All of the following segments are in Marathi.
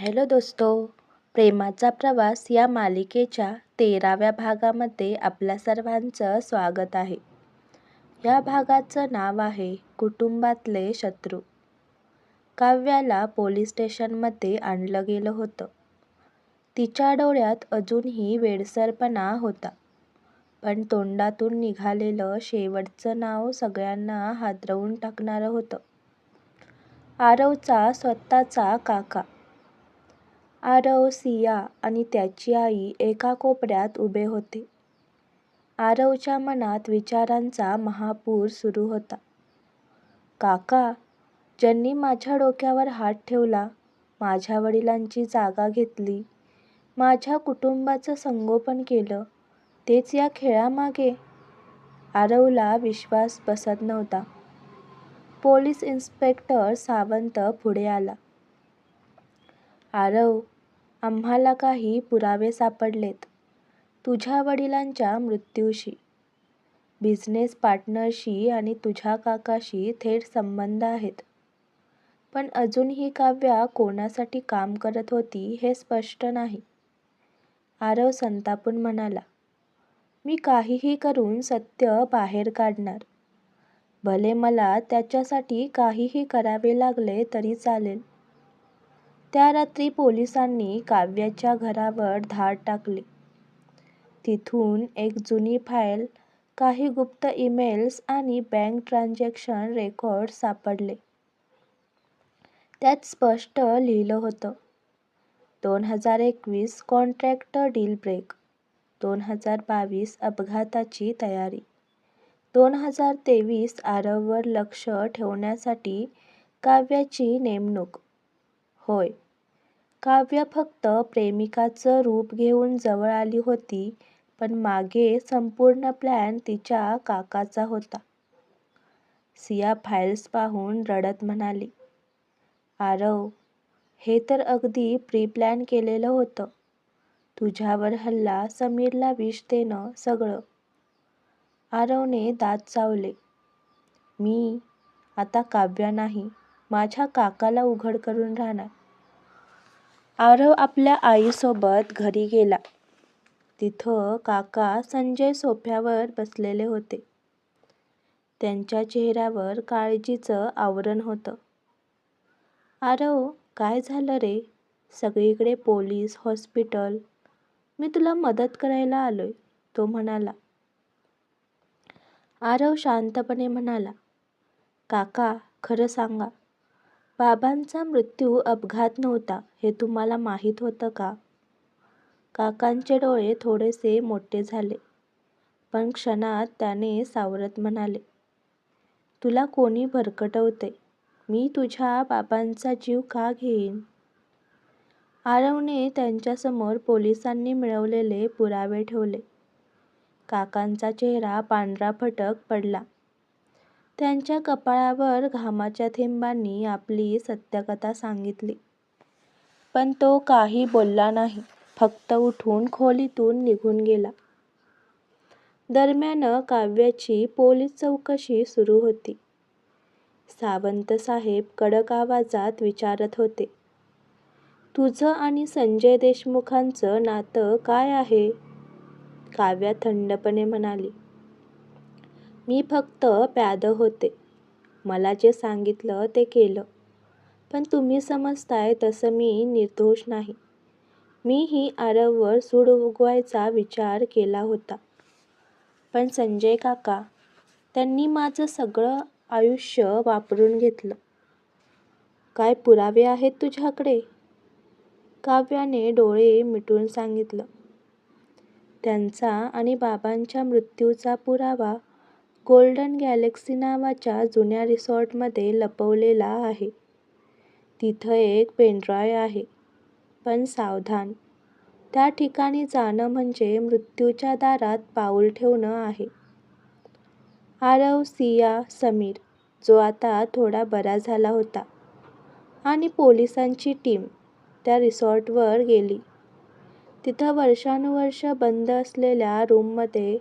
हॅलो दोस्तो प्रेमाचा प्रवास या मालिकेच्या तेराव्या भागामध्ये आपल्या सर्वांचं स्वागत आहे. या भागाचं नाव आहे कुटुंबातले शत्रू. काव्याला पोलीस स्टेशनमध्ये आणलं गेलं होतं. तिच्या डोळ्यात अजूनही वेडसरपणा होता. पण तोंडातून निघालेलं शेवटचं नाव सगळ्यांना हादरवून टाकणारं होतं. आरवचा स्वतःचा काका. आरव सिया आणि त्याची आई एका कोपऱ्यात उभे होते. आरवच्या मनात विचारांचा महापूर सुरू होता. काका ज्यांनी माझ्या डोक्यावर हात ठेवला माझ्या वडिलांची जागा घेतली माझ्या कुटुंबाचं संगोपन केलं तेच या खेळामागे? आरवला विश्वास बसत नव्हता. पोलीस इन्स्पेक्टर सावंत पुढे आला. आरव आम्हाला काही पुरावे सापडलेत. तुझ्या वडिलांच्या मृत्यूशी बिझनेस पार्टनरशी आणि तुझ्या काकाशी थेट संबंध आहेत. पण अजूनही काव्या कोणासाठी काम करत होती हे स्पष्ट नाही. आरव संतापून म्हणाला मी काहीही करून सत्य बाहेर काढणार. भले मला त्याच्यासाठी काहीही करावे लागले तरी चालेल. त्या रात्री पोलिसांनी काव्याच्या घरावर धाड टाकली. तिथून एक जुनी फाईल काही गुप्त ईमेल्स आणि बँक ट्रान्झॅक्शन रेकॉर्ड सापडले. त्यात स्पष्ट लिहिलं होतं दोन हजार एकवीस कॉन्ट्रॅक्ट डील ब्रेक दोन हजार बावीस अपघाताची तयारी दोन हजार तेवीस आरववर लक्ष ठेवण्यासाठी काव्याची नेमणूक. होय काव्य फक्त प्रेमिकाचं रूप घेऊन जवळ आली होती पण मागे संपूर्ण प्लॅन तिच्या काकाचा होता. सिया फाईल्स पाहून रडत म्हणाली आरव हे तर अगदी प्री प्लॅन केलेलं होतं. तुझ्यावर हल्ला समीरला विष देणं सगळं. आरवने दात चावले मी आता काव्या नाही माझ्या काकाला उघड करून राहणार. आरव आपल्या आईसोबत घरी गेला. तिथं काका संजय सोफ्यावर बसलेले होते. त्यांच्या चेहऱ्यावर काळजीचं आवरण होतं. आरव काय झालं रे? सगळीकडे पोलीस हॉस्पिटल. मी तुला मदत करायला आलोय तो म्हणाला. आरव शांतपणे म्हणाला काका खरं सांगा बाबांचा मृत्यू अपघात नव्हता हे तुम्हाला माहीत होतं का? काकांचे डोळे थोडेसे मोठे झाले. पण क्षणात त्याने सावरत म्हणाले तुला कोणी भरकटवते? मी तुझ्या बाबांचा जीव का घेईन? आरवने त्यांच्यासमोर पोलिसांनी मिळवलेले पुरावे ठेवले. काकांचा चेहरा पांढरा फटक पडला. त्यांच्या कपाळावर घामाच्या थेंबांनी आपली सत्यकथा सांगितली. पण तो काही बोलला नाही. फक्त उठून खोलीतून निघून गेला. दरम्यान काव्याची पोलीस चौकशी सुरू होती. सावंत साहेब कडक आवाजात विचारत होते तुझं आणि संजय देशमुखांचं नातं काय आहे? काव्या थंडपणे म्हणाली मी फक्त प्याद होते. मला जे सांगितलं ते केलं. पण तुम्ही समजताय तसं मी निर्दोष नाही. मीही आरववर सूड उगवायचा विचार केला होता. पण संजय काका त्यांनी माझं सगळं आयुष्य वापरून घेतलं. काय पुरावे आहेत तुझ्याकडे? काव्याने डोळे मिटून सांगितलं. त्यांचा आणि बाबांच्या मृत्यूचा पुरावा गोल्डन गॅलेक्सी नावाच्या जुन्या रिसॉर्टमध्ये लपवलेला आहे. तिथं एक पेनड्रॉय आहे पण सावधान. त्या ठिकाणी जाणं म्हणजे मृत्यूच्या दारात पाऊल ठेवणं आहे. आरव सिया समीर जो आता थोडा बरा झाला होता आणि पोलिसांची टीम त्या रिसॉर्टवर गेली. तिथं वर्षानुवर्ष बंद असलेल्या रूममध्ये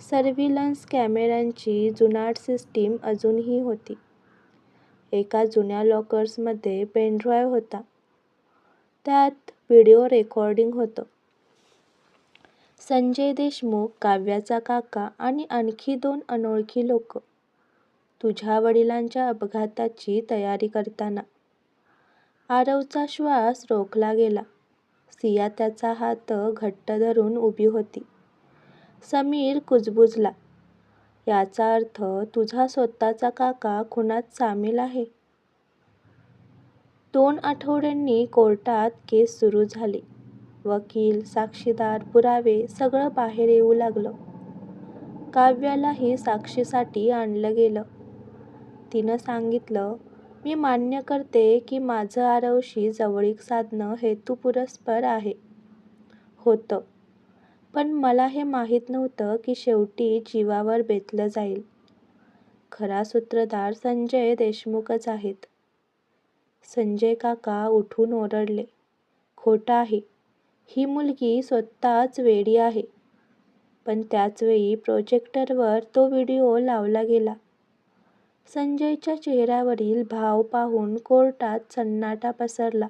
सर्व्हिलन्स कॅमेऱ्यांची जुनाट सिस्टीम अजूनही होती एका जुन्या लॉकर्समध्ये पेनड्राईव्ह होता त्यात व्हिडिओ रेकॉर्डिंग होतं. संजय देशमुख, काव्याचा काका आणि आणखी दोन अनोळखी लोक तुझ्या वडिलांच्या अपघाताची तयारी करताना. आरवचा श्वास रोखला गेला. सिया त्याचा हात घट्ट धरून उभी होती. समीर कुजबुजला. याचा अर्थ तुझा स्वतःचा काका खुनात सामील आहे? दोन आठवड्यांनी कोर्टात केस सुरू झाली. वकील, साक्षीदार, पुरावे सगळं बाहेर येऊ लागलं. काव्यालाही साक्षीसाठी आणलं गेलं. तिनं सांगितलं, मी मान्य करते की माझं आरवशी जवळीक साधणं हेतुपुरस्सर आहे. होतं. पण मला हे माहीत नव्हतं की शेवटी जीवावर बेतलं जाईल. खरा सूत्रधार संजय देशमुखच आहेत. संजय काका उठून ओरडले. खोटं आहे. ही मुलगी स्वतःच वेडी आहे. पण त्याचवेळी प्रोजेक्टरवर तो व्हिडिओ लावला गेला. संजयच्या चेहऱ्यावरील भाव पाहून कोर्टात सन्नाटा पसरला.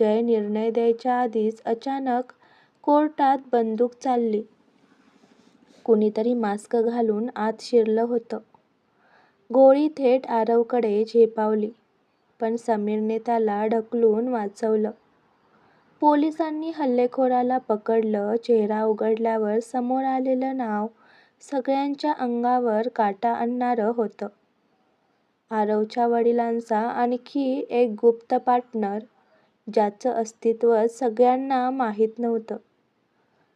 जय निर्णय द्यायच्या आधीच अचानक कोर्टात बंदूक चालली. कुणीतरी मास्क घालून आत शिरलं होतं. गोळी थेट आरवकडे झेपावली. पण समीरने त्याला ढकलून वाचवलं. पोलिसांनी हल्लेखोराला पकडलं. चेहरा उघडल्यावर समोर आलेलं नाव सगळ्यांच्या अंगावर काटा आणणारं होतं. आरवच्या वडिलांचा आणखी एक गुप्त पार्टनर, ज्याचं अस्तित्वच सगळ्यांना माहीत नव्हतं.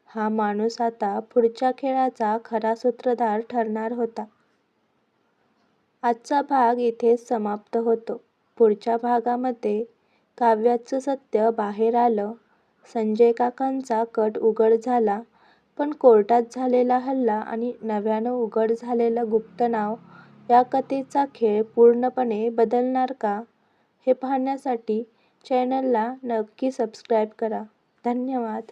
हा माणूस आता पुढच्या खेळाचा खरा सूत्रधार ठरणार होता. आजचा भाग इथेच समाप्त होतो. पुढच्या भागामध्ये काव्याचं सत्य बाहेर आलं, संजयकाकांचा कट उघड झाला पण कोर्टात झालेला हल्ला आणि नव्यानं उघड झालेलं गुप्त नाव या कथेचा खेळ पूर्णपणे बदलणार का, हे पाहण्यासाठी चॅनलला नक्की सबस्क्राईब करा. धन्यवाद.